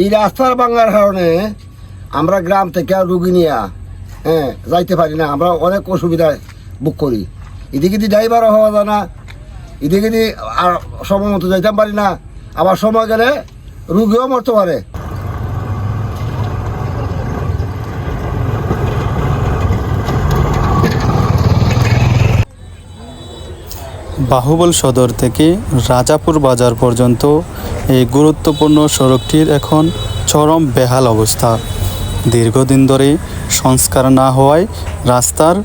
এই রাস্তার ভাঙার কারণে আমরা গ্রাম থেকে রুগী নিয়ে হ্যাঁ যাইতে পারি না। আমরা অনেক অসুবিধায় বুক করি। এদিকে দি ড্রাইভারও হওয়া যায় না, এদিকে দি আর সময় মতো যাইতে পারি না, আবার সময় গেলে রুগীও মরতে পারে। বাহুবল সদর থেকে রাজাপুর বাজার পর্যন্ত এই গুরুত্বপূর্ণ সড়কটির এখন চরম বেহাল অবস্থা। দীর্ঘদিন ধরে সংস্কার না হওয়ায় রাস্তার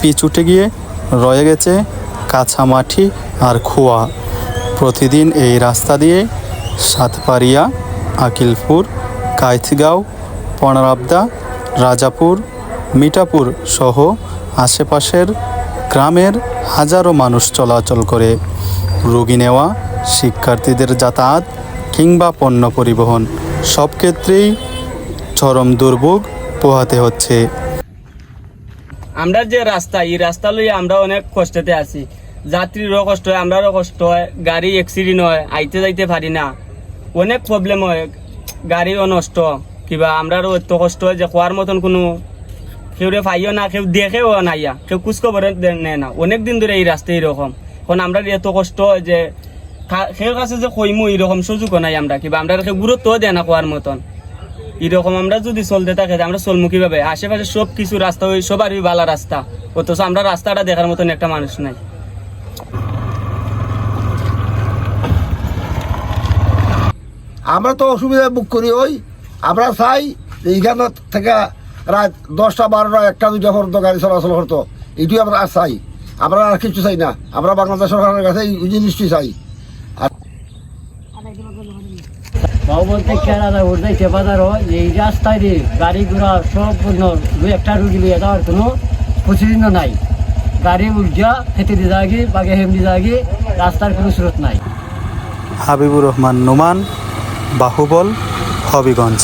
পিছুটে গিয়ে রয়ে গেছে কাঁচা মাটি আর খোয়া। প্রতিদিন এই রাস্তা দিয়ে সাতপাড়িয়া, আকিলপুর, কাইথগাঁও, পনারাবদা, রাজাপুর, মিঠাপুর সহ আশেপাশের গ্রামের হাজারো মানুষ চলাচল করে। রোগী নেওয়া, শিক্ষার্থীদের যাতায়াত কিংবা পণ্য পরিবহন, সব ক্ষেত্রেই চরম দুর্ভোগ পোহাতে হচ্ছে। আমরা যে রাস্তা, এই রাস্তা লইয়া আমরা অনেক কষ্টতে আছি। যাত্রীরও কষ্ট হয়, আমরারও কষ্ট হয়, গাড়ি অ্যাক্সিডেন্ট হয়, আইতে যাইতে পারি না। অনেক প্রবলেম হয়, গাড়িও নষ্ট, কিবা আমরারও এত কষ্ট হয় যে খোয়ার মতন কোনো কেউরে পাইও না, কেউ দেখেও নাইয়া কেউ খোঁজখবর নেয় না। অনেক দিন ধরে এই রাস্তা এরকম। এখন আমরা এত কষ্ট হয় যে কাছে যে কইমু এরকম সুযোগও নাই আমরা। কিবা আমরা দেয় না খোয়ার মতন। এরকম আমরা যদি চলতে থাকে আমরা চলমুখী ভাবে আশেপাশে সব কিছু রাস্তা ওই সবারই ভালো রাস্তা অথচ আমরা রাস্তাটা দেখার মতন একটা মানুষ নাই। আমরা তো অসুবিধা বুক করি, ওই আমরা চাই এইখান থেকে রাত দশটা, বারোটা, একটা, দুইটা পর্যন্ত গাড়ি চলাচল করতো। এইটুই আমরা চাই। আমরা আর কিছু চাই না। আমরা বাংলাদেশ সরকারের কাছে এই জিনিসটি চাই। বাবু বলতে কেরালা উঠতে বাজার এই রাস্তায় দিয়ে গাড়ি ঘোড়া সব পণ্য দুই একটা রুগী লিয়ে যাওয়ার কোনো প্রতিদিন নাই। গাড়ি উঠা খেতে দিয়ে যাগি বাগে হেমদি যাগি রাস্তার কোনো স্রোত নাই। হাবিবুর রহমান, নোমান, বাহুবল, হবিগঞ্জ।